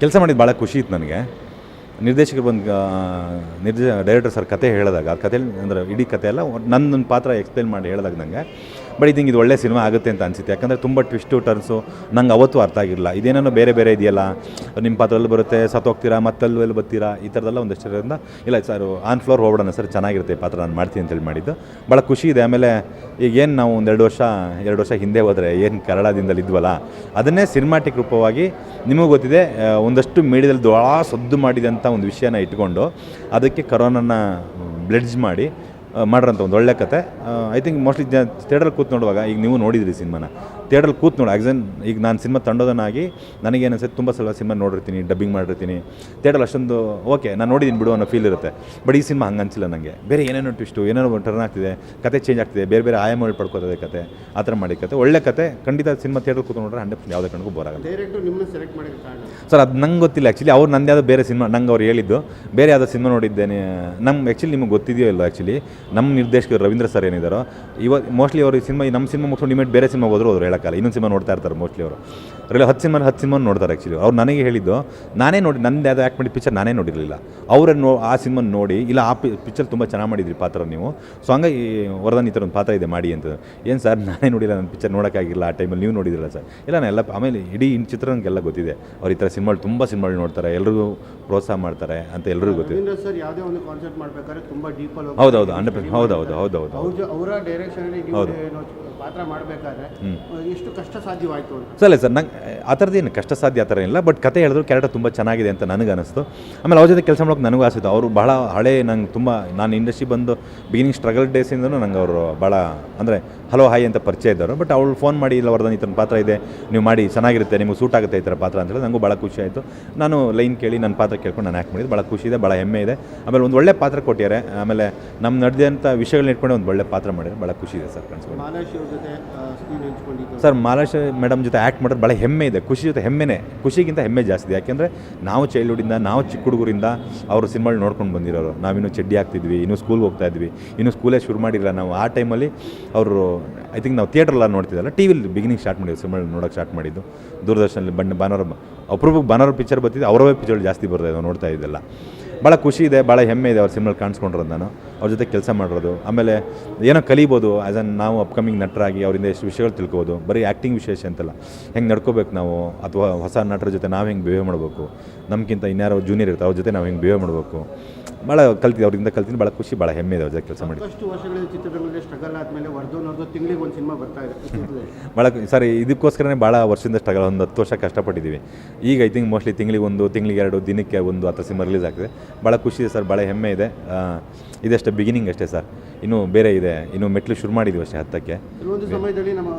ಕೆಲಸ ಮಾಡಿದ್ದು ಭಾಳ ಖುಷಿ ಇತ್ತು ನನಗೆ. ನಿರ್ದೇಶಕರು ಬಂದು ನಿರ್ದೇಶ ಡೈರೆಕ್ಟರ್ ಸರ್ ಕತೆ ಹೇಳಿದಾಗ, ಆ ಕಥೆ ಅಂದರೆ ಇಡೀ ಕತೆ ಎಲ್ಲ ನನ್ನ ಪಾತ್ರ ಎಕ್ಸ್ಪ್ಲೇನ್ ಮಾಡಿ ಹೇಳಿದಾಗ ನನಗೆ ಬಟ್ ಇದು ಇದು ಒಳ್ಳೆ ಸಿನಿಮಾ ಆಗುತ್ತೆ ಅಂತ ಅನಿಸುತ್ತೆ. ಯಾಕಂದರೆ ತುಂಬ ಟ್ವಿಸ್ಟು ಟರ್ನ್ಸು ನಂಗೆ ಅವತ್ತು ಅರ್ಥ ಆಗಿರಲಿಲ್ಲ. ಇದೇನೋ ಬೇರೆ ಬೇರೆ ಇದೆಯಲ್ಲ ನಿಮ್ಮ ಪಾತ್ರದಲ್ಲಿ ಬರುತ್ತೆ ಬರುತ್ತೆ ಸತ್ತೋಗ್ತೀರಾ ಮತ್ತಲ್ಲೂ ಎಲ್ಲಿ ಬರ್ತೀರಾ, ಈ ಥರದೆಲ್ಲ ಒಂದಷ್ಟು ಇರೋದ್ರಿಂದ, ಇಲ್ಲ ಸರ್, ಆನ್ ಫ್ಲೋರ್ ಹೋಗ್ಬಿಡೋಣ ಸರ್, ಚೆನ್ನಾಗಿರುತ್ತೆ ಪಾತ್ರ, ನಾನು ಮಾಡ್ತೀನಿ ಅಂತೇಳಿ ಮಾಡಿದ್ದು. ಭಾಳ ಖುಷಿ ಇದೆ, ಆಮೇಲೆ ಈಗ ಏನು ನಾವು ಒಂದು ಎರಡು ವರ್ಷ ಎರಡು ವರ್ಷ ಹಿಂದೆ ಹೋದರೆ, ಏನು ಕನ್ನಡದಿಂದಲೇ ಇದ್ವಲ್ಲ, ಅದನ್ನೇ ಸಿನಿಮಾಟಿಕ್ ರೂಪವಾಗಿ ನಿಮಗೂ ಗೊತ್ತಿದೆ ಒಂದಷ್ಟು ಮೀಡಿಯಾದಲ್ಲಿ ದೊಡ್ಡ ಸದ್ದು ಮಾಡಿದೆ ಅಂತ ಒಂದು ವಿಷಯನ ಇಟ್ಕೊಂಡು, ಅದಕ್ಕೆ ಕರೋನನ್ನ ಬ್ಲೆಡ್ಜ್ ಮಾಡಿ ಆ, ಮಾಡಿರೋಂಥ ಒಂದು ಒಳ್ಳೆ ಕತೆ. ಐ ಥಿಂಕ್ ಮೋಸ್ಟ್ಲಿ ಜ ಥಿಯೇಟ್ರಲ್ಲಿ ಕೂತ್ ನೋಡುವಾಗ ಈಗ ನೀವು ನೋಡಿದ್ರಿ ಸಿನಿಮಾನ. ಥಿಯೇಟ್ರಲ್ಲಿ ಕೂತ್ ನೋಡಿ ಆಕ್ಸನ್ ಈಗ ನಾನು ಸಿನಿಮಾ ತಂಡೋದನ್ನಾಗಿ ನನಗೇನು ಅನ್ಸುತ್ತೆ ತುಂಬ ಸಲ ಸಿನಿಮಾ ನೋಡಿರ್ತೀನಿ ಡಬ್ಬಿಂಗ್ ಮಾಡಿರ್ತೀನಿ. ಥಿಯೇಟ್ರಲ್ಲಿ ಅಷ್ಟೊಂದು ಓಕೆ ನಾನು ನೋಡಿದ್ದೀನಿ ಬಿಡು ಅನ್ನೋ ಫೀಲ್ ಇರುತ್ತೆ. ಬಟ್ ಈ ಸಿನಿಮಾ ಹಂಗೆ ಅನಿಸಿಲ್ಲ ನನಗೆ ಬೇರೆ ಏನೇನೋ ಟ್ವಿಸ್ಟು ಏನೇನೋ ಟರ್ನ್ ಆಗ್ತಿದೆ ಕತೆ ಚೇಂಜ್ ಆಗ್ತಿದೆ ಬೇರೆ ಬೇರೆ ಆಯಾಮಗಳು ಪಡ್ಕೋತದೆ ಕತೆ ಆ ಥರ ಮಾಡಿ ಕತೆ. ಒಳ್ಳೆ ಕತೆ ಖಂಡಿತ ಸಿನಿಮಾ ಥಿಯೇಟ್ರಲ್ಲಿ ಕೂತು ನೋಡ್ರೆ ಹಂಡ್ರೆಡ್ ಯಾವುದೇ ಕಣಕ್ಕೂ ಬೋರಾಗಲ್ಲ ಸರ್ ಅದು ನಂಗೆ ಗೊತ್ತಿಲ್ಲ ಆ್ಯಕ್ಚುಲಿ ಅವ್ರು ನಂದು ಯಾವುದೋ ಬೇರೆ ಸಿನಿಮಾ ನಂಗೆ ಅವ್ರು ಹೇಳಿದ್ದು. ಬೇರೆ ಯಾವುದೋ ಸಿನಿಮಾ ನೋಡಿದ್ದೇನೆ ನಮ್ಮ ಆ್ಯಕ್ಚುಲಿ ನಿಮಗೆ ಗೊತ್ತಿದೆಯೋ ಇಲ್ಲ ಆ್ಯಕ್ಚುಲಿ ನಮ್ಮ ನಿರ್ದೇಶಕರು ರವೀಂದ್ರ ಸರ್ ಏನಿದ್ದಾರೋ ಇವಾಗ ಮೋಸ್ಟ್ಲಿ ಅವರು ಈ ಸಿನಿಮಾ ನಮ್ಮ ಸಿನಿಮಾ ಮುಗಿಸ್ಕೊಂಡು ಇಮೇಟ್ ಬೇರೆ ಸಿನಿಮಾ ಹೋದ್ರು ಅವ್ರು ಹೇಳೋಕ್ಕಲ್ಲ ಇನ್ನೊಂದು ಸಿನಿಮಾ ನೋಡ್ತಾ ಇರ್ತಾರೆ ಮೋಸ್ಟ್ಲಿ ಅವರು. ಅದರಲ್ಲಿ ಹತ್ತು ಸಿನಿಮಾ ಹತ್ತು ಸಿನಿಮಾ ನೋಡ್ತಾರೆ ಆ್ಯಕ್ಚುಲಿ ಅವ್ರು ನನಗೆ ಹೇಳಿದ್ದು ನಾನೇ ನೋಡಿ ನಂದು ಅದು ಆ್ಯಕ್ಟ್ ಮಾಡಿದ ಪಿಕ್ಚರ್ ನಾನೇ ನೋಡಿರಲಿಲ್ಲ. ಅವರನ್ನು ನೋ ಆ ಸಿನಿಮಾ ನೋಡಿ ಇಲ್ಲ ಆ ಪಿ ಪಿಕ್ಚರ್ ತುಂಬ ಚೆನ್ನಾಗಿ ಮಾಡಿದ್ರಿ ಪಾತ್ರ ನೀವು. ಸೊ ಹಂಗಾಗಿ ವರದಾನ್ ಈ ಥರ ಒಂದು ಪಾತ್ರ ಇದೆ ಮಾಡಿ ಅಂತ. ಏನು ಸರ್ ನಾನೇ ನೋಡಿಲ್ಲ ನನ್ನ ಪಿಕ್ಚರ್ ನೋಡೋಕ್ಕಾಗಿಲ್ಲ ಆ ಟೈಮಲ್ಲಿ ನೀವು ನೋಡಿದಿರಲ್ಲ ಸರ್. ಇಲ್ಲ ನಾನು ಎಲ್ಲ ಆಮೇಲೆ ಇಡೀ ಇನ್ನು ಚಿತ್ರರಂಗೆಲ್ಲ ಗೊತ್ತಿದೆ. ಅವ್ರು ಈ ಥರ ಸಿನಿಮಾಗಳು ತುಂಬ ಸಿನಿಮಾಗಳು ನೋಡ್ತಾರೆ ಎಲ್ಲರಿಗೂ ಪ್ರೋತ್ಸಾಹ ಮಾಡ್ತಾರೆ ಅಂತ ಎಲ್ಲರಿಗೂ ಗೊತ್ತಿದೆ. ಸರ್ ಯಾವುದೇ ಒಂದು ಮಾಡ್ಬೇಕಾದ್ರೆ ತುಂಬಾ ಹೌದೌದು ಹಂಡ್ರೆಡ್ ಹೌದು ಹೌದು ಹೌದು ಹೌದು. ಅವ್ರ ಡೈರೆಕ್ಷನ್ ಏನು ಪಾತ್ರ ಮಾಡಬೇಕಾದ್ರೆ ಎಷ್ಟು ಕಷ್ಟ ಸಾಧ್ಯವಾಯಿತು ಅಂತ. ಸರ್ ಸರ್, ನಂಗೆ, ಆ ಥರದ್ದೇನು ಕಷ್ಟ ಸಾಧ್ಯ ಆ ಥರ ಇಲ್ಲ ಬಟ್ ಕತೆ ಹೇಳಿದ್ರು ಕ್ಯಾರೆಕ್ಟರ್ ತುಂಬ ಚೆನ್ನಾಗಿದೆ ಅಂತ ನನಗೆ ಅನಿಸ್ತು ಆಮೇಲೆ ಅವ್ರ ಜೊತೆ ಕೆಲಸ ಮಾಡೋಕೆ ನನಗೂ ಆಸಿತ್ತು ಅವರು ಬಹಳ ಹಳೆ ನಂಗೆ ತುಂಬ, ನಾನು ಇಂಡಸ್ಟ್ರಿ ಬಂದು ಬಿಗಿನಿಂಗ್ ಸ್ಟ್ರಗಲ್ ಡೇಸಿಂದನೂ ನಂಗೆ ಅವರು ಭಾಳ ಅಂದರೆ ಹಲೋ ಹಾಯ್ ಅಂತ ಪರಿಚಯ ಇದ್ದವರು. ಬಟ್ ಅವಳು ಫೋನ್ ಮಾಡಿ ಇಲ್ಲ ವರ್ಧನ್ ಈ ಥರ ಪಾತ್ರ ಇದೆ ನೀವು ಮಾಡಿ ಚೆನ್ನಾಗಿರುತ್ತೆ ನಿಮಗೆ ಸೂಟ್ ಆಗುತ್ತೆ ಈ ಥರ ಪಾತ್ರ ಅಂತ ಹೇಳಿ ನನಗೂ ಭಾಳ ಖುಷಿ ಆಯಿತು. ನಾನು ಲೈನ್ ಕೇಳಿ ನನ್ನ ಪಾತ್ರ ಕೇಳ್ಕೊಂಡು ನಾನು ಆ್ಯಕ್ಟ್ ಮಾಡಿದ್ದು. ಭಾಳ ಖುಷಿ ಇದೆ ಭಾಳ ಹೆಮ್ಮೆ ಇದೆ. ಆಮೇಲೆ ಒಂದು ಒಳ್ಳೆ ಪಾತ್ರ ಕೊಟ್ಟಿದ್ದಾರೆ. ಆಮೇಲೆ ನಮ್ಮ ನಡೆದಂಥ ವಿಷಯಗಳನ್ನ ಇಟ್ಕೊಂಡು ಒಂದು ಒಳ್ಳೆ ಪಾತ್ರ ಮಾಡಿದ್ದಾರೆ. ಭಾಳ ಖುಷಿ ಇದೆ ಸರ್ ಹಂಚ್ಕೊಂಡಿದ್ದು. ಸರ್ ಮಾಲಾಶ್ ಮೇಡಮ್ ಜೊತೆ ಆ್ಯಕ್ಟ್ ಮಾಡೋದು ಭಾಳ ಹೆಮ್ಮೆ ಇದೆ. ಖುಷಿ ಜೊತೆ ಹೆಮ್ಮೆನೇ. ಖುಷಿಗಿಂತ ಹೆಮ್ಮೆ ಜಾಸ್ತಿ. ಇದೆ ಯಾಕೆಂದರೆ ನಾವು ಚೈಲ್ಡ್ಹುಡ್ಡಿಂದ ನಾವು ಚಿಕ್ಕ ಹುಡುಗರಿಂದ ಅವರು ಸಿನಿಮಾಗಳು ನೋಡ್ಕೊಂಡು ಬಂದಿರೋರು. ನಾವಿನ್ನೂ ಚಡ್ಡಿ ಹಾಕ್ತಿದ್ವಿ ಇನ್ನೂ ಸ್ಕೂಲ್ಗೆ ಹೋಗ್ತಾ ಇದ್ವಿ ಇನ್ನೂ ಸ್ಕೂಲೇ ಶುರು ಮಾಡಿಲ್ಲ ನಾವು. ಆ ಟೈಮಲ್ಲಿ ಅವರು ಐ ಥಿಂಕ್ ನಾವು ಥಿಯೇಟ್ರಲ್ಲ ನೋಡ್ತಿದ್ದಲ್ಲ ಟಿ ವಿಲಿ ಬಿಗಿನಿಂಗ್ ಸ್ಟಾರ್ಟ್ ಮಾಡಿದ್ದು ಸಿನಿಮಾ ನೋಡೋಕೆ ಸ್ಟಾರ್ಟ್ ಮಾಡಿದ್ದು. ದೂರದರ್ಶನಲ್ಲಿ ಬಣ್ಣ ಭಾನುವಾರ ಅಪರೂಪಕ್ಕೆ ಭಾನುವಾರ ಪಿಕ್ಚರ್ ಬರ್ತಿದ್ದೆ ಅವರವೇ ಪಿಕ್ಚರ್ ಜಾಸ್ತಿ ಬರ್ತಾ ಇದ್ದಾವೆ ನೋಡ್ತಾ ಇದ್ದೆಲ್ಲ. ಭಾಳ ಖುಷಿ ಇದೆ ಭಾಳ ಹೆಮ್ಮೆ ಇದೆ ಅವ್ರ ಸಿನಿಮಾಲ್ಲಿ ಕಾಣಿಸ್ಕೊಂಡಿರೋದು ನಾನು. ಅವ್ರ ಜೊತೆ ಕೆಲಸ ಮಾಡಿರೋದು. ಆಮೇಲೆ ಏನೋ ಕಲಿಬೋದು ಆ್ಯಸ್ ಅನ್ ನಾವು ಅಪ್ಕಮಿಂಗ್ ನಟರಾಗಿ ಅವರಿಂದ ಎಷ್ಟು ವಿಷಯಗಳು ತಿಳ್ಕೊಬೋದು, ಬರೀ ಆ್ಯಕ್ಟಿಂಗ್ ವಿಶೇಷ ಅಂತಲ್ಲ. ಹೆಂಗೆ ನಡ್ಕೋಬೇಕು ನಾವು, ಅಥವಾ ಹೊಸ ನಟರ ಜೊತೆ ನಾವು ಹೆಂಗೆ ಬಿಹೇವ್ ಮಾಡಬೇಕು? ನಮಗಿಂತ ಇನ್ಯಾರೋ ಜೂನಿಯರ್ ಇರ್ತಾರೆ, ಅವ್ರ ಜೊತೆ ನಾವು ಹೆಂಗೆ ಬಿಹೇವ್ ಮಾಡಬೇಕು? ಭಾಳ ಕಲ್ತಿದ್ದೆ ಅವರಿಂದ ಕಲ್ತಿದ್ದು ಭಾಳ ಖುಷಿ ಭಾಳ ಹೆಮ್ಮೆ ಇದೆ ಅವ್ರ ಕೆಲಸ ಮಾಡಿ. ಸಾಕಷ್ಟು ವರ್ಷಗಳ ಚಿತ್ರರಂಗದಲ್ಲಿ ಸ್ಟ್ರಗಲ್ ಆದಮೇಲೆ ವರ್ಧನ್ ಅವ್ರದ್ದು ತಿಂಗಳಿಗೆ ಒಂದು ಸಿನಿಮಾ ಬರ್ತಾ ಇದೆ. ಚಿತ್ರದಲ್ಲಿ. ಭಾಳ ಸರಿ ಇದಕ್ಕೋಸ್ಕರನೇ ಭಾಳ ವರ್ಷದಿಂದ ಸ್ಟ್ರಗಲ್ ಒಂದು ಹತ್ತು ವರ್ಷ ಕಷ್ಟಪಟ್ಟಿದ್ದೀವಿ. ಈಗ ಐ ಥಿಂಕ್ ಮೋಸ್ಟ್ಲಿ ತಿಂಗಳಿಗೆ ಒಂದು ತಿಂಗಳಿಗೆ ಎರಡು ದಿನಕ್ಕೆ ಒಂದು ಹತ್ತು ಸಿನಿಮಾ ರಿಲೀಸ್ ಆಗ್ತದೆ. ಭಾಳ ಖುಷಿ ಇದೆ ಸರ್ ಭಾಳ ಹೆಮ್ಮೆ ಇದೆ. ಇದಷ್ಟೇ ಬಿಗಿನಿಂಗ್ ಅಷ್ಟೇ ಸರ್. ಇನ್ನೂ ಬೇರೆ ಇದೆ ಇನ್ನೂ ಮೆಟ್ಲು ಶುರು ಮಾಡಿದ್ವಿ ಅಷ್ಟೇ ಹತ್ತಕ್ಕೆ. ಕೆಲವೊಂದು ಸಮಯದಲ್ಲಿ ನಮ್ಮ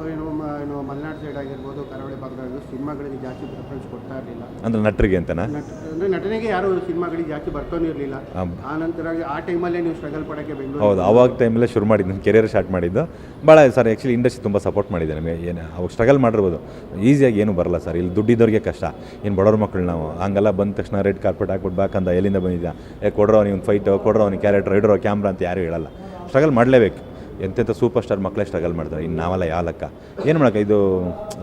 ಏನು ಮಲೆನಾಡು ಸೈಡ್ ಆಗಿರ್ಬೋದು ಕರಾವಳಿ ಭಾಗದಾಗಿರ್ಬೋದು ಸಿನಿಮಾಗಳಿಗೆ ಜಾಸ್ತಿ ಪ್ರಿಫರೆನ್ಸ್ ಕೊಡ್ತಾ ಇರಲಿಲ್ಲ. ಅಂದರೆ ನಟರಿಗೆ ಅಂತನಾ? ಅಂದರೆ ನಟನೆಗೆ ಯಾರು ಸಿನಿಮಾಗಳಿಗೆ ಜಾಸ್ತಿ ಬರ್ತಾನೆ ಇರಲಿಲ್ಲ. ಆ ನಂತರ ಆ ಟೈಮಲ್ಲೇ ನೀವು ಸ್ಟ್ರಗಲ್ ಪಡೋಕ್ಕೆ ಬೆಂಗಳೂರು ಹೌದು ಅವಾಗ ಟೈಮಲ್ಲೇ ಶುರು ಮಾಡಿದ್ದು ನನ್ನ ಕೆರಿಯರ್ ಸ್ಟಾರ್ಟ್ ಮಾಡಿದ್ದು. ಭಾಳ ಸರ್ ಆ್ಯಕ್ಚುಲಿ ಇಂಡಸ್ಟ್ರಿ ತುಂಬ ಸಪೋರ್ಟ್ ಮಾಡಿದೆ ನಮಗೆ. ಏನು ಅವಾಗ ಸ್ಟ್ರಗಲ್ ಮಾಡಿರ್ಬೋದು. ಈಸಿಯಾಗಿ ಏನು ಬರಲ್ಲ ಸರ್ ಇಲ್ಲಿ ದುಡ್ಡಿದ್ದವ್ರಿಗೆ ಕಷ್ಟ. ಏನು ಬಡವ್ರ ಮಕ್ಕಳು ನಾವು ಹಂಗೆಲ್ಲ ಬಂದ ತಕ್ಷಣ ರೆಡ್ ಕಾರ್ಪೆಟ್ ಹಾಕ್ಬಿಟ್ಟು ಅಂತ ಎಲ್ಲಿಂದ ಬಂದಿದ್ದ ಏ ಕೊಡ್ರೋ ಅವ್ನಿಗೆ ಒಂದು ಫೈಟು ಕೊಡ್ರೋ ಅವ್ನಿಗೆ ಕ್ಯಾರೆಕ್ಟರ್ ಇಡೋ ಕ್ಯಾಮ್ರಾ ಅಂತ ಯಾರೂ ಹೇಳಲ್ಲ. ಸ್ಟ್ರಗಲ್ ಮಾಡಲೇಬೇಕು. ಎಂತೆಂಥ ಸೂಪರ್ ಸ್ಟಾರ್ ಮಕ್ಕಳೇ ಸ್ಟ್ರಗಲ್ ಮಾಡ್ತಾರೆ. ಇನ್ನು ನಾವೆಲ್ಲ ಯಾವ ಲೆಕ್ಕ? ಏನು ಮಾಡೋಕೆ ಇದು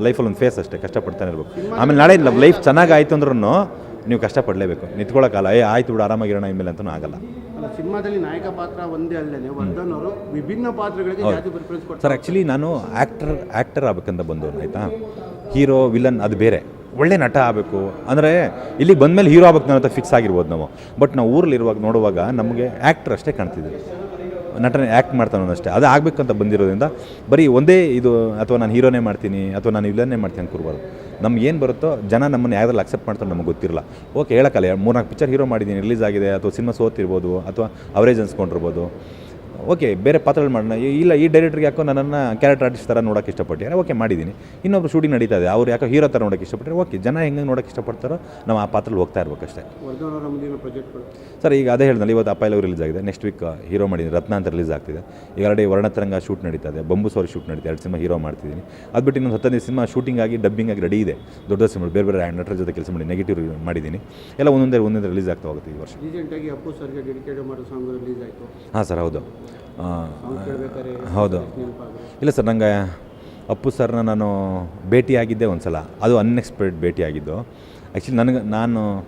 ಲೈಫಲ್ಲಿ ಒಂದು ಫೇಸ್ ಅಷ್ಟೇ ಕಷ್ಟಪಡ್ತಾನೆ ಇರ್ಬೇಕು. ಆಮೇಲೆ ನಾಳೆ ಲೈಫ್ ಚೆನ್ನಾಗಿ ಆಯಿತು ಅಂದ್ರೂ ನೀವು ಕಷ್ಟಪಡಲೇಬೇಕು. ನಿಂತ್ಕೊಳ್ಳೋಕ್ಕಲ್ಲ ಏ ಆಯ್ತು ಬಿಡು ಆರಾಮಾಗಿರೋಣ ಇಮೇಲೆ ಅಂತಲೂ ಆಗಲ್ಲ. ಸಿನಿಮಾದಲ್ಲಿ ನಾಯಕ ಪಾತ್ರ ಒಂದೇ ವರ್ಧನ್ ಅವರು ವಿಭಿನ್ನ ಪಾತ್ರಗಳಿಗೆ ಜಾಸ್ತಿ ಪ್ರಿಫರೆನ್ಸ್ ಕೊಡ್ತಾರೆ. ಸರ್ ಆ್ಯಕ್ಚುಲಿ ನಾನು ಆ್ಯಕ್ಟರ್ ಆ್ಯಕ್ಟರ್ ಆಗ್ಬೇಕಂತ ಬಂದವನು ಆಯಿತಾ? ಹೀರೋ ವಿಲನ್ ಅದು ಬೇರೆ. ಒಳ್ಳೆ ನಟ ಆಗಬೇಕು. ಅಂದರೆ ಬಂದ ಬಂದಮೇಲೆ ಹೀರೋ ಆಗ್ಬೇಕು ಅಂತ ಫಿಕ್ಸ್ ಆಗಿರ್ಬೋದು ನಾವು. ಬಟ್ ನಾವು ಊರಲ್ಲಿ ಇರುವಾಗ ನೋಡುವಾಗ ನಮಗೆ ಆ್ಯಕ್ಟರ್ ಅಷ್ಟೇ ಕಾಣ್ತಿದ್ದೆ ನಟನೆ ಆ್ಯಕ್ಟ್ ಮಾಡ್ತಾನೆ ಅಷ್ಟೇ. ಅದು ಆಗಬೇಕಂತ ಬಂದಿರೋದ್ರಿಂದ ಬರೀ ಒಂದೇ ಇದು ಅಥವಾ ನಾನು ಹೀರೋನೇ ಮಾಡ್ತೀನಿ, ಅಥವಾ ನಾನು ವಿಲನ್ನೇ ಮಾಡ್ತೀನಿ ಅಂತ ಕೂರ್ಬಾರ್ದು. ನಮ್ಗೆ ಏನು ಬರುತ್ತೋ ಜನ ನಮ್ಮನ್ನು ಯಾವ್ದ್ರಲ್ಲಿ ಅಕ್ಸೆಪ್ಟ್ ಮಾಡ್ತಾರೆ ನಮಗೆ ಗೊತ್ತಿರಲ್ಲ. ಓಕೆ ಹೇಳೋಕ್ಕಲ್ಲ ಮೂರ್ನಾಲ್ಕು ಪಿಕ್ಚರ್ ಹೀರೋ ಮಾಡಿದ್ದೀನಿ ರಿಲೀಸ್ ಆಗಿದೆ, ಅಥವಾ ಸಿನಿಮಾ ಸೋತಿರ್ಬೋದು, ಅಥವಾ ಅವರೇಜ್ ಅನ್ಸ್ಕೊಂಡಿರ್ಬೋದು. ಓಕೆ ಬೇರೆ ಪಾತ್ರಗಳು ಮಾಡೋಣ. ಇಲ್ಲ ಈ ಡೈರೆಕ್ಟ್ರಿಗೆ ಯಾಕೋ ನನ್ನನ್ನು ಕ್ಯಾರೆಕ್ಟರ್ ಆರ್ಟಿಸ್ಟ್ ಥರ ನೋಡೋಕೆ ಇಷ್ಟಪಟ್ಟಿದ್ದಾರೆ ಓಕೆ ಮಾಡಿದ್ದೀನಿ ಇನ್ನೊಬ್ರು ಶೂಟಿಂಗ್ ನಡೀತಾ ಇದೆ. ಅವ್ರು ಯಾಕೋ ಹೀರೋ ಥರ ನೋಡೋಕೆ ಇಷ್ಟಪಟ್ಟರೆ ಓಕೆ ಜನ ಹೆಂಗೆ ನೋಡೋಕೆ ಇಷ್ಟಪಡ್ತಾರೋ ನಾವು ಆ ಪಾತ್ರಲ್ಲಿ ಹೋಗ್ತಾ ಇರ್ಬೇಕಷ್ಟೇ. ಸರ್ ಈಗ ಅದೇ ಹೇಳಿದ್ನಲ್ಲ ಇವತ್ತು ಅಪ್ಪ ರಿಲೀಸ್ ಆಗಿದೆ. ನೆಕ್ಸ್ಟ್ ವೀಕ್ ಹೀರೋ ಮಾಡಿದ್ದೀನಿ ರತ್ನ ಅಂತ ರಿಲೀಸ್ ಆಗ್ತಿದೆ. ಈಗ ಆಲ್ರೆಡಿ ವರ್ಣತರಂಗ ಶೂಟ್ ನಡೀತಾ ಇದೆ. ಬೊಂಬು ಸೋರಿ ಶೂಟ್ ನಡೀತಾ ಎರಡು ಸಿನಿಮಾ ಹೀರೋ ಮಾಡ್ತಿದ್ದೀನಿ ಅದು ಬಿಟ್ಟು ಇನ್ನೊಂದು ಹತ್ತನೇ ಸಿನಿಮಾ ಶೂಟಿಂಗ್ ಆಗಿ ಡಬ್ಬಿಂಗ್ ಆಗಿ ರೆಡಿ ಇದೆ. ದೊಡ್ಡ ಸಿನಿಮಾ ಬೇರೆ ಬೇರೆ ನಟರ ಜೊತೆ ಕೆಲಸ ಮಾಡಿ ನೆಗೆಟಿವ್ ಮಾಡಿದ್ದೀನಿ ಎಲ್ಲ ಒಂದೊಂದೇ ಒಂದೊಂದೇ ರಿಲೀಸ್ ಆಗ್ತಾ ಹೋಗುತ್ತೆ ಈ ವರ್ಷ. ಹಾಂ ಸರ್ ಹೌದು. ಹೌದು. ಇಲ್ಲ ಸರ್ ನಂಗೆ ಅಪ್ಪು ಸರ್ನ ನಾನು ಭೇಟಿಯಾಗಿದ್ದೆ ಒಂದು ಸಲ ಅದು ಅನ್ಎಕ್ಸ್ಪೆಕ್ಟೆಡ್ ಭೇಟಿಯಾಗಿದ್ದು. ಆ್ಯಕ್ಚುಲಿ ನನಗೆ ನಾನು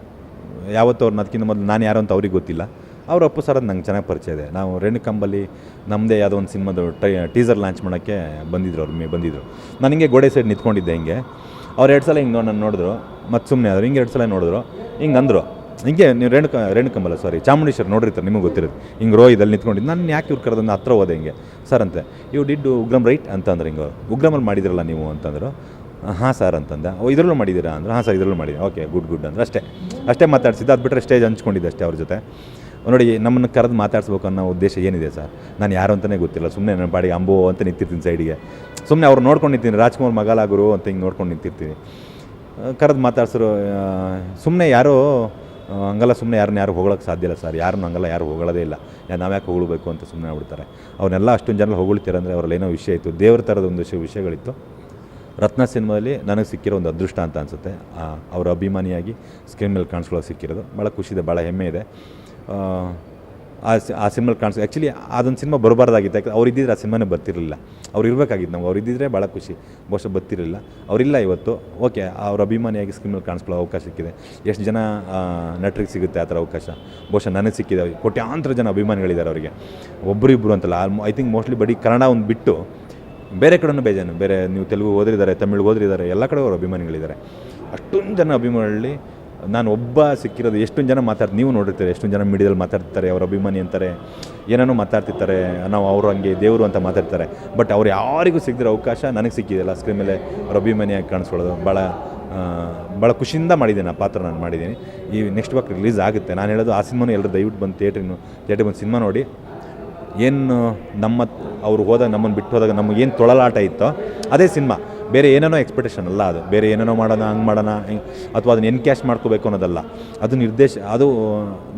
ಯಾವತ್ತು ಅವ್ರನ್ನ ಅದಕ್ಕಿಂತ ಮೊದಲು ನಾನು ಯಾರು ಅಂತ ಅವ್ರಿಗೆ ಗೊತ್ತಿಲ್ಲ. ಅವ್ರ ಅಪ್ಪು ಸರ್ ಅದು ನಂಗೆ ಚೆನ್ನಾಗಿ ಪರಿಚಯ ಇದೆ. ನಾವು ರೇಣುಕಂಬಲ್ಲಿ ನಮ್ಮದೇ ಯಾವುದೋ ಒಂದು ಸಿನಿಮಾದ ಟೈ ಟೀಸರ್ ಲಾಂಚ್ ಮಾಡೋಕ್ಕೆ ಬಂದಿದ್ರು ಅವ್ರು ಮೇ ಬಂದಿದ್ರು. ನಾನು ಹಿಂಗೆ ಗೋಡೆ ಸೈಡ್ ನಿಂತ್ಕೊಂಡಿದ್ದೆ ಹಿಂಗೆ. ಅವ್ರು ಎರಡು ಸಲ ಹಿಂಗೆ ನಾನು ನೋಡಿದ್ರು. ಮತ್ತು ಸುಮ್ಮನೆ ಆದರು. ಹಿಂಗೆ ಎರಡು ಸಲ ನೋಡಿದ್ರು. ಹಿಂಗೆ ಅಂದರು. ಹಿಂಗೆ ನೀವು ರೇಣುಕ ರೇಣುಕಂಬಲ್ಲ ಸಾರಿ ಚಾಮುಂಡೇಶ್ವರಿ ನೋಡಿರ್ತಾರೆ ನಿಮಗೆ ಗೊತ್ತಿರೋದು. ಹಿಂಗೆ ರೋ ಇದಲ್ಲಿ ನಿಂತ್ಕೊಂಡಿದ್ದು ನಾನು ಯಾಕೆ ಇವ್ರು ಕರೆದನ್ನ ಹತ್ರ ಹೋದೆ ಹಿಂಗೆ. ಸರ್ ಅಂತೆ ಇವು ಡಿಡ್ ಉಗ್ರಮ್ ರೈಟ್ ಅಂತಂದ್ರೆ ಹಿಂಗೆ ಉಗ್ರಮಲ್ಲಿ ಮಾಡಿದಿರಲ್ಲ ನೀವು ಅಂತಂದರು? ಹಾಂ ಸರ್ ಅಂತಂದೆ. ಓ, ಇದರಲ್ಲೂ ಮಾಡಿದ್ದೀರಾ? ಅಂದ್ರೆ. ಹಾಂ ಸರ್ ಇದರಲ್ಲೂ ಮಾಡಿದ್ದೆ ಓಕೆ ಗುಡ್ ಗುಡ್ ಅಂದ್ರೆ. ಅಷ್ಟೇ. ಅಷ್ಟೇ ಮಾತಾಡ್ಸಿದ್ದು, ಅದು ಬಿಟ್ಟರೆ ಸ್ಟೇಜ್ ಹಂಚ್ಕೊಂಡಿದ್ದೆ ಅಷ್ಟೇ ಅವ್ರ ಜೊತೆ. ನೋಡಿ, ನಮ್ಮನ್ನು ಕರೆದು ಮಾತಾಡ್ಸ್ಬೇಕು ಅನ್ನೋ ಉದ್ದೇಶ ಏನಿದೆ ಸರ್ ನಾನು ಯಾರು ಅಂತಲೇ ಗೊತ್ತಿಲ್ಲ. ಸುಮ್ಮನೆ ನನ್ನ ಬಾಡಿಗೆ ಅಂಬೋ ಅಂತ ನಿಂತಿರ್ತೀನಿ ಸೈಡಿಗೆ ಸುಮ್ಮನೆ ಅವ್ರು ನೋಡ್ಕೊಂಡು ನಿಂತೀನಿ ರಾಜ್ಕುಮಾರ್ ಮಗಾಲ ಅಂತ ಹಿಂಗೆ ನೋಡ್ಕೊಂಡು ನಿಂತಿರ್ತೀನಿ. ಕರೆದು ಮಾತಾಡ್ಸರು ಸುಮ್ಮನೆ ಯಾರೋ ಹಂಗಲ್ಲ ಸುಮ್ಮನೆ ಯಾರನ್ನ ಯಾರು ಹೊಗಳಕ್ಕೆ ಸಾಧ್ಯ ಇಲ್ಲ ಸರ್. ಯಾರನ್ನ ಹಂಗಲ್ಲ, ಯಾರು ಹೋಗೋದೇ ಇಲ್ಲ. ನಾವು ಯಾಕೆ ಹೊಗಳಬೇಕು ಅಂತ ಸುಮ್ಮನೆ ಆಗ್ಬಿಡ್ತಾರೆ. ಅವನ್ನೆಲ್ಲ ಅಷ್ಟೊಂದು ಜನ ಹೊಗಳ್ತೀರ ಅಂದರೆ ಅವರಲ್ಲಿ ಏನೋ ವಿಷಯ ಇತ್ತು. ದೇವ್ರ ಥರದ ಒಂದು ವಿಷಯ, ವಿಷಯಗಳಿತ್ತು. ರತ್ನ ಸಿನಿಮಾದಲ್ಲಿ ನನಗೆ ಸಿಕ್ಕಿರೋ ಒಂದು ಅದೃಷ್ಟ ಅಂತ ಅನಿಸುತ್ತೆ. ಅವರ ಅಭಿಮಾನಿಯಾಗಿ ಸ್ಕ್ರೀನ್ ಮೇಲೆ ಕಾಣಿಸ್ಕೊಳ್ಳೋಕೆ ಸಿಕ್ಕಿರೋದು. ಭಾಳ ಖುಷಿದೆ ಭಾಳ ಹೆಮ್ಮೆ ಇದೆ. ಆ, ಆ ಸಿ ಆ ಸಿನಿಮಾಲಿ ಕಾಣಿಸ್ ಆ್ಯಕ್ಚುಲಿ ಅದೊಂದು ಸಿನಿಮಾ ಬರಬಾರ್ದಾಗಿತ್ತು. ಯಾಕೆ ಅವ್ರು ಇದ್ದಿದ್ರೆ ಆ ಸಿನಿಮಾನೇ ಬರ್ತಿರಲಿಲ್ಲ. ಅವ್ರು ಇರಬೇಕಾಗಿತ್ತು ನಾವು ಅವ್ರು ಇದ್ದಿದ್ರೆ ಭಾಳ ಖುಷಿ. ಬಹುಶಃ ಬರ್ತಿರಲಿಲ್ಲ. ಅವರಿಲ್ಲ ಇವತ್ತು. ಓಕೆ ಅವ್ರ ಅಭಿಮಾನಿಯಾಗಿ ಸ್ಕ್ರೀನ್ ಮೇಲೆ ಕಾಣಿಸ್ಕೊಳ್ಳೋ ಅವಕಾಶ ಸಿಕ್ಕಿದೆ. ಎಷ್ಟು ಜನ ನಟರಿಗೆ ಸಿಗುತ್ತೆ ಆ ಥರ ಅವಕಾಶ? ಬಹುಶಃ ನನಗೆ ಸಿಕ್ಕಿದೆ. ಕೋಟ್ಯಾಂತರ ಜನ ಅಭಿಮಾನಿಗಳಿದ್ದಾರೆ ಅವರಿಗೆ. ಒಬ್ಬರು ಇಬ್ಬರು ಅಂತಲ್ಲ ಐ ಥಿಂಕ್ ಮೋಸ್ಟ್ಲಿ ಬರೀ ಕನ್ನಡ ಒಂದು ಬಿಟ್ಟು ಬೇರೆ ಕಡೆಯೂ ಬೇಜಾನು. ಬೇರೆ ನೀವು ತೆಲುಗು ಓದಿದ್ದಾರೆ ತಮಿಳು ಓದಿದ್ದಾರೆ ಎಲ್ಲ ಕಡೆ ಅವರು ಅಭಿಮಾನಿಗಳಿದ್ದಾರೆ. ಅಷ್ಟೊಂದು ಜನ ಅಭಿಮಾನಿಗಳಲ್ಲಿ ನಾನು ಒಬ್ಬ ಸಿಕ್ಕಿರೋದು, ಎಷ್ಟೊಂದು ಜನ ಮಾತಾಡ್ತಾರೆ ನೀವು ನೋಡಿರ್ತೀರಿ, ಎಷ್ಟೊಂದು ಜನ ಮೀಡಿಯಾದಲ್ಲಿ ಮಾತಾಡ್ತಾರೆ, ಅವ್ರ ಅಭಿಮಾನಿ ಅಂತಾರೆ, ಏನೇನೋ ಮಾತಾಡ್ತಿರ್ತಾರೆ, ನಾವು ಅವರು ಹಂಗೆ ದೇವರು ಅಂತ ಮಾತಾಡ್ತಾರೆ. ಬಟ್ ಅವ್ರು ಯಾರಿಗೂ ಸಿಗದಿರೋ ಅವಕಾಶ ನನಗೆ ಸಿಕ್ಕಿದೆಯಲ್ಲ, ಸ್ಕ್ರೀನ್ ಮೇಲೆ ಅವ್ರ ಅಭಿಮಾನಿಯಾಗಿ ಕಾಣಿಸ್ಕೊಳ್ಳೋದು. ಭಾಳ ಭಾಳ ಖುಷಿಯಿಂದ ಮಾಡಿದ್ದೀನಿ, ಆ ಪಾತ್ರ ನಾನು ಮಾಡಿದ್ದೀನಿ. ಈ ನೆಕ್ಸ್ಟ್ ವಾಕ್ ರಿಲೀಸ್ ಆಗುತ್ತೆ. ನಾನು ಹೇಳೋದು, ಆ ಸಿನಿಮಾನು ಎಲ್ಲರೂ ದಯವಿಟ್ಟು ಬಂದು ಥಿಯೇಟ್ರಿನ ಥಿಯೇಟ್ರಿಗೆ ಬಂದು ಸಿನಿಮಾ ನೋಡಿ. ಏನು ನಮ್ಮ, ಅವ್ರು ಹೋದಾಗ, ನಮ್ಮನ್ನು ಬಿಟ್ಟು ಹೋದಾಗ ನಮಗೇನು ತೊಳಲಾಟ ಇತ್ತೋ, ಅದೇ ಸಿನಿಮಾ. ಬೇರೆ ಏನೇನೋ ಎಕ್ಸ್ಪೆಕ್ಟೇಷನ್ ಅಲ್ಲ ಅದು. ಬೇರೆ ಏನೇನೋ ಮಾಡೋಣ ಹಂಗೆ ಮಾಡೋಣ ಹಿಂಗ್- ಅಥವಾ ಅದನ್ನ ಎನ್ಕ್ಯಾಶ್ ಮಾಡ್ಕೋಬೇಕು ಅನ್ನೋದಲ್ಲ. ಅದು ನಿರ್ದೇಶ ಅದು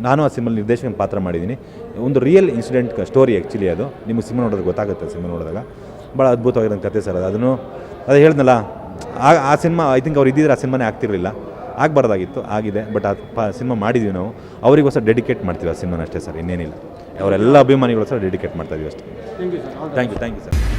ನಾನು ಆ ಸಿನಿಮಾ ನಿರ್ದೇಶಕನ ಪಾತ್ರ ಮಾಡಿದ್ದೀನಿ. ಒಂದು ರಿಯಲ್ ಇನ್ಸಿಡೆಂಟ್ ಸ್ಟೋರಿ ಆ್ಯಕ್ಚುಲಿ ಅದು. ನಿಮಗೆ ಸಿನಿಮಾ ನೋಡೋದು ಗೊತ್ತಾಗುತ್ತೆ ಸಿನಿಮಾ ನೋಡಿದಾಗ. ಭಾಳ ಅದ್ಭುತವಾಗಿರೋ ಕತೆ ಸರ್ ಅದು. ಅದನ್ನು ಅದು ಹೇಳ್ದಲ್ಲ ಆ ಆ ಸಿನಿಮಾ ಐ ಥಿಂಕ್ ಅವ್ರು ಇದ್ದಿದ್ರೆ ಆ ಸಿನಿಮಾನೇ ಆಗ್ತಿರಲಿಲ್ಲ. ಆಗಬಾರ್ದಾಗಿತ್ತು ಆಗಿದೆ. ಬಟ್ ಆ ಪ ಸಿನಿಮಾ ಮಾಡಿದ್ವಿ ನಾವು. ಅವರಿಗೋಸ್ಕರ ಡೆಡಿಕೇಟ್ ಮಾಡ್ತೀವಿ ಆ ಸಿನಿಮಾನ ಅಷ್ಟೇ ಸರ್ ಇನ್ನೇನಿಲ್ಲ. ಅವರೆಲ್ಲ ಅಭಿಮಾನಿಗಳು ಸಹ ಡೆಡಿಕೇಟ್ ಮಾಡ್ತಾ ಇದೀವಿ ಅಷ್ಟೇ. Thank you sir thank you thank you sir